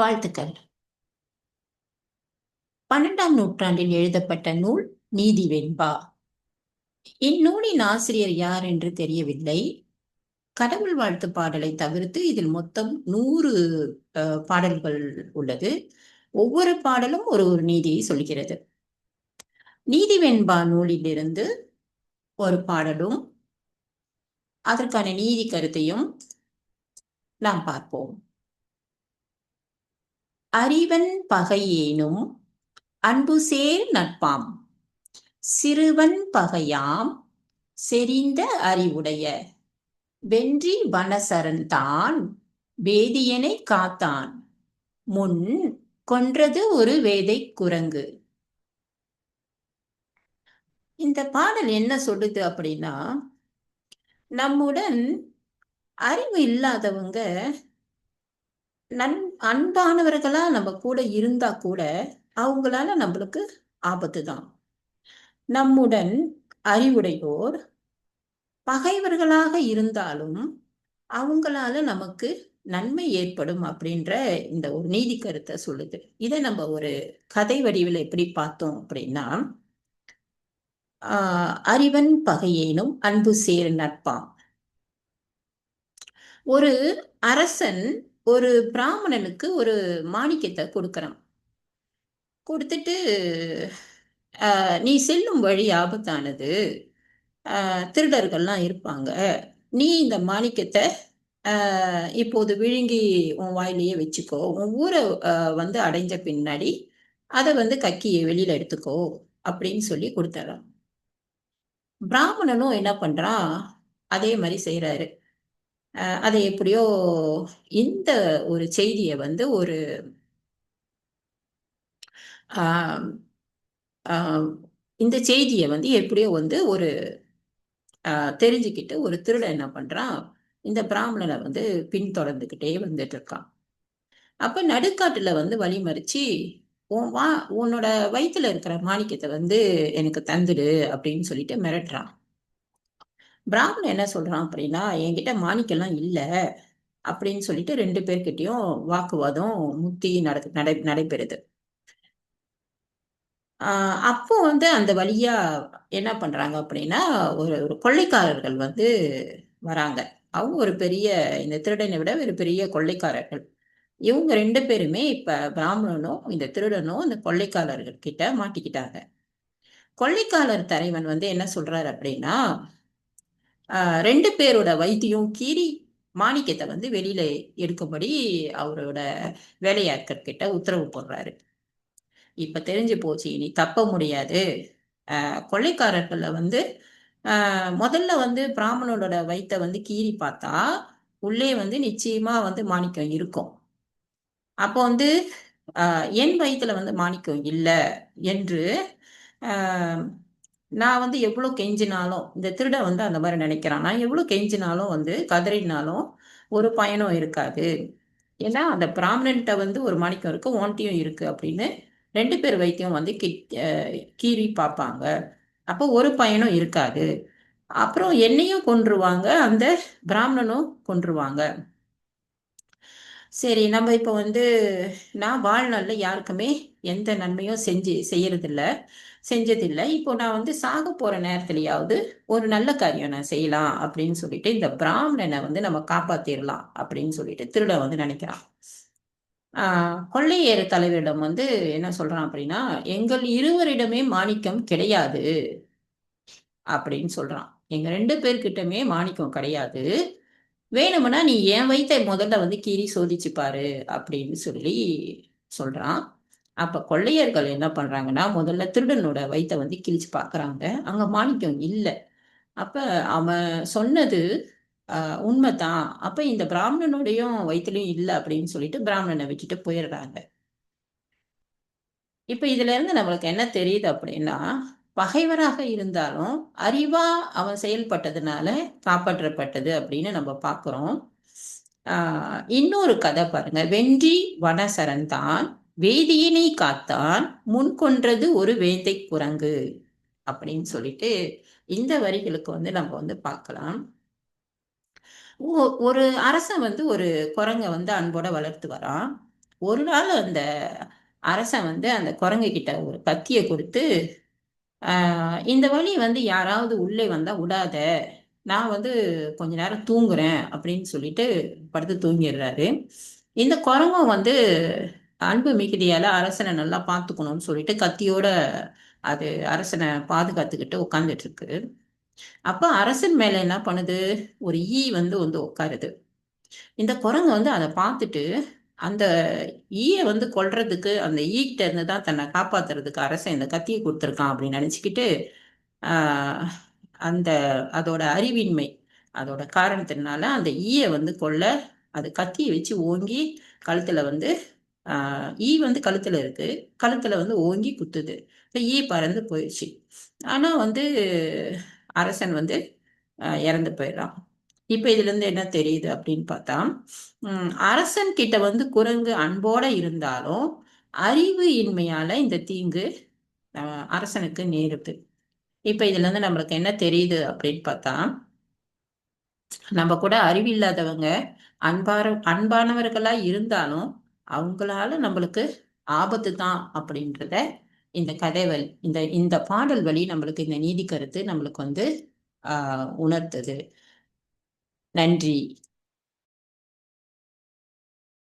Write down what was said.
வாழ்த்துக்கள். பன்னெண்டாம் நூற்றாண்டில் எழுதப்பட்ட நூல் நீதி வெண்பா. இந்நூலின் ஆசிரியர் யார் என்று தெரியவில்லை. கடவுள் வாழ்த்து பாடலை தவிர்த்து இதில் மொத்தம் நூறு பாடல்கள் உள்ளது. ஒவ்வொரு பாடலும் ஒரு ஒரு நீதியை சொல்கிறது. நீதி வெண்பா நூலிலிருந்து ஒரு பாடலும் அதற்கான நீதி கருத்தையும் நாம் பார்ப்போம். அறிவன் பகையேனும் அன்பு சேர் நட்பாம். சிறுவன் பகையாம் செறிந்த அறிவுடைய. வென்றி வனசரன் தான் வேதியனை காத்தான். முன் கொன்றது ஒரு வேதை குரங்கு. இந்த பாடல் என்ன சொல்லுது அப்படின்னா நம்முடன் அறிவு இல்லாதவங்க நன் அன்பானவர்களா நம்ம கூட இருந்தா கூட அவங்களால நம்மளுக்கு ஆபத்து தான். நம்முடன் அறிவுடையோர் பகைவர்களாக இருந்தாலும் அவங்களால நமக்கு நன்மை ஏற்படும் அப்படின்ற இந்த ஒரு நீதி கருத்தை சொல்லுது. இதை நம்ம ஒரு கதை வடிவில் எப்படி பார்த்தோம் அப்படின்னா அறிவன் பகையேனும் அன்பு சேர் நட்பான் ஒரு அரசன் ஒரு பிராமணனுக்கு ஒரு மாணிக்கத்தை கொடுக்குறான் கொடுத்துட்டு நீ செல்லும் வழி ஆபத்தானது. திருடர்கள்லாம் இருப்பாங்க. நீ இந்த மாணிக்கத்தை இப்போது விழுங்கி உன் வாயிலேயே வச்சுக்கோ. உன் ஊரை வந்து அடைஞ்ச பின்னாடி அதை வந்து கக்கியை வெளியில எடுத்துக்கோ அப்படின்னு சொல்லி கொடுத்துட்றான் பிராமணனும் என்ன பண்றான்? அதே மாதிரி செய்யறாரு அதை எப்படியோ இந்த ஒரு செய்தியை வந்து ஒரு இந்த செய்தியை வந்து எப்படியோ வந்து ஒரு தெரிஞ்சுக்கிட்டு ஒரு திருடன் என்ன பண்றான் இந்த பிராமணனை வந்து பின்தொடர்ந்துக்கிட்டே வந்துட்டு இருக்கான் அப்ப நடுக்காட்டுல வந்து வழிமறிச்சு உன் வா உன்னோட வயிற்றுல இருக்கிற மாணிக்கத்தை வந்து எனக்கு தந்துடு அப்படின்னு சொல்லிட்டு மிரட்டுறான். பிராமணன் என்ன சொல்றான் அப்படின்னா என்கிட்ட மாணிக்கெல்லாம் இல்லை அப்படின்னு சொல்லிட்டு ரெண்டு பேர்கிட்டயும் வாக்குவாதம் முத்தி நட நடை நடைபெறுது. ஆஹ் அப்போ வந்து அந்த வழியா என்ன பண்றாங்க அப்படின்னா ஒரு ஒரு கொள்ளைக்காரர்கள் வந்து வராங்க. அவங்க ஒரு பெரிய இந்த திருடனை விட ஒரு பெரிய கொள்ளைக்காரர்கள். இவங்க ரெண்டு பேருமே இப்ப பிராமணனும் இந்த திருடனும் இந்த கொள்ளைக்காரர்கள் கிட்ட மாட்டிக்கிட்டாங்க. கொள்ளைக்காரர் தலைவன் வந்து என்ன சொல்றாரு அப்படின்னா ரெண்டு பேரோட வைத்தியம் கீறி மாணிக்கத்தை வந்து வெளியில எடுக்கும்படி அவரோட வேலையாட்கள் கிட்ட உத்தரவு போடுறாரு. இப்ப தெரிஞ்சு போச்சு இனி தப்ப முடியாது. கொள்ளைக்காரர்கள வந்து முதல்ல வந்து பிராமணனோட வயிற்ற வந்து கீறி பார்த்தா உள்ளே வந்து நிச்சயமா வந்து மாணிக்கம் இருக்கும். அப்போ வந்து என் வயிற்றுல வந்து மாணிக்கம் இல்லை என்று நான் வந்து எவ்வளோ கெஞ்சினாலும் இந்த திருட வந்து அந்த மாதிரி நினைக்கிறான். நான் எவ்வளோ கெஞ்சினாலும் வந்து கதறினாலும் ஒரு பயனும் இருக்காது. ஏன்னா அந்த பிராமணன்ட்ட வந்து ஒரு மாணிக்கம் இருக்குது ஓன்ட்டியும் இருக்குது அப்படின்னு ரெண்டு பேர் வைத்தியம் வந்து கி கீறி பார்ப்பாங்க. அப்போ ஒரு பயனும் இருக்காது. அப்புறம் என்னையும் கொன்றுவாங்க அந்த பிராமணனும் கொன்றுவாங்க. சரி நம்ம இப்போ வந்து நான் வாழ்நாளில் யாருக்குமே எந்த நன்மையும் செஞ்சு செய்யறதில்ல. செஞ்சதில்லை. இப்போ நான் வந்து சாக போற நேரத்துலயாவது ஒரு நல்ல காரியம் நான் செய்யலாம் அப்படின்னு சொல்லிட்டு இந்த பிராமணனை வந்து நம்ம காப்பாத்திடலாம் அப்படின்னு சொல்லிட்டு திருட வந்து நினைக்கிறான். ஆஹ் கொள்ளையேறு தலைவரிடம் வந்து என்ன சொல்றான் அப்படின்னா எங்கள் இருவரிடமே மாணிக்கம் கிடையாது அப்படின்னு சொல்றான். எங்க ரெண்டு பேர்கிட்டமே மாணிக்கம் கிடையாது. வேணும்னா நீ என் வயிற்ற முதல்ல வந்து கீறி சோதிச்சு பாரு அப்படின்னு சொல்லி சொல்றான். அப்ப கொள்ளையர்கள் என்ன பண்றாங்கன்னா முதல்ல திருடனோட வயிற்ற வந்து கிழிச்சு பாக்குறாங்க. அங்க மாணிக்கம் இல்லை. அப்ப அவன் சொன்னது உண்மைதான். அப்ப இந்த பிராமணனுடையும் வயிற்றுலையும் இல்லை அப்படின்னு சொல்லிட்டு பிராமணனை வச்சுட்டு போயிடுறாங்க. இப்ப இதுல இருந்து நம்மளுக்கு என்ன தெரியுது அப்படின்னா பகைவராக இருந்தாலும் அறிவா அவன் செயல்பட்டதுனால காப்பாற்றப்பட்டது அப்படின்னு நம்ம பார்க்குறோம் இன்னொரு கதை பாருங்க. வென்றி வனசரன் தான் வேதியினை காத்தான் முன் கொன்றது ஒரு வேந்தை குரங்கு. அப்படின்னு சொல்லிட்டு இந்த வரிகளுக்கு வந்து நம்ம வந்து பார்க்கலாம். ஒரு அரசன் வந்து ஒரு குரங்கை வந்து அன்போட வளர்த்து வரான். ஒரு நாள் அந்த அரசன் வந்து அந்த குரங்கு கிட்ட ஒரு கத்தியை கொடுத்து இந்த வழி வந்து யாராவது உள்ளே வந்தா விடாத. நான் வந்து கொஞ்ச நேரம் தூங்குறேன். அப்படின்னு சொல்லிட்டு படுத்து தூங்கிடுறாரு. இந்த குரங்கும் வந்து அன்பு மிகுதியால அரசனை நல்லா பார்த்துக்கணும்னு சொல்லிட்டு கத்தியோட அது அரசனை பாதுகாத்துக்கிட்டு உட்காந்துட்டு இருக்கு அப்ப அரசன் மேல என்ன பண்ணுது? ஒரு ஈ வந்து வந்து உட்காருது இந்த குரங்கு வந்து அதை பார்த்துட்டு அந்த ஈயை வந்து கொல்றதுக்கு அந்த ஈகிட்ட இருந்து தான் தன்னை காப்பாத்துறதுக்கு அரசன் இந்த கத்தியை கொடுத்துருக்கான் அப்படின்னு நினைச்சுக்கிட்டு அந்த அதோட அறிவின்மை அதோட காரணத்தினால அந்த ஈயை வந்து கொல்ல அது கத்தியை வச்சு ஓங்கி கழுத்துல வந்து ஈ வந்து கழுத்துல இருக்கு. கழுத்துல வந்து ஓங்கி குத்துது. ஈ பறந்து போயிடுச்சு. ஆனா வந்து அரசன் வந்து இறந்து போயிடுறான். இப்போ இதுல இருந்து என்ன தெரியுது அப்படின்னு பார்த்தா அரசன் கிட்ட வந்து குரங்கு அன்போட இருந்தாலும் அறிவு இன்மையால இந்த தீங்கு அரசனுக்கு நேருது. இப்போ இதுல இருந்து நம்மளுக்கு என்ன தெரியுது அப்படின்னு பார்த்தா நம்ம கூட அறிவில்லாதவங்க அன்பார அன்பானவர்களா இருந்தாலும் அவங்களால நம்மளுக்கு ஆபத்து தான் அப்படின்றத இந்த கதை வழி இந்த இந்த பாடல் வழி நம்மளுக்கு இந்த நீதி கருத்து நம்மளுக்கு வந்து உணர்த்துது. நன்றி.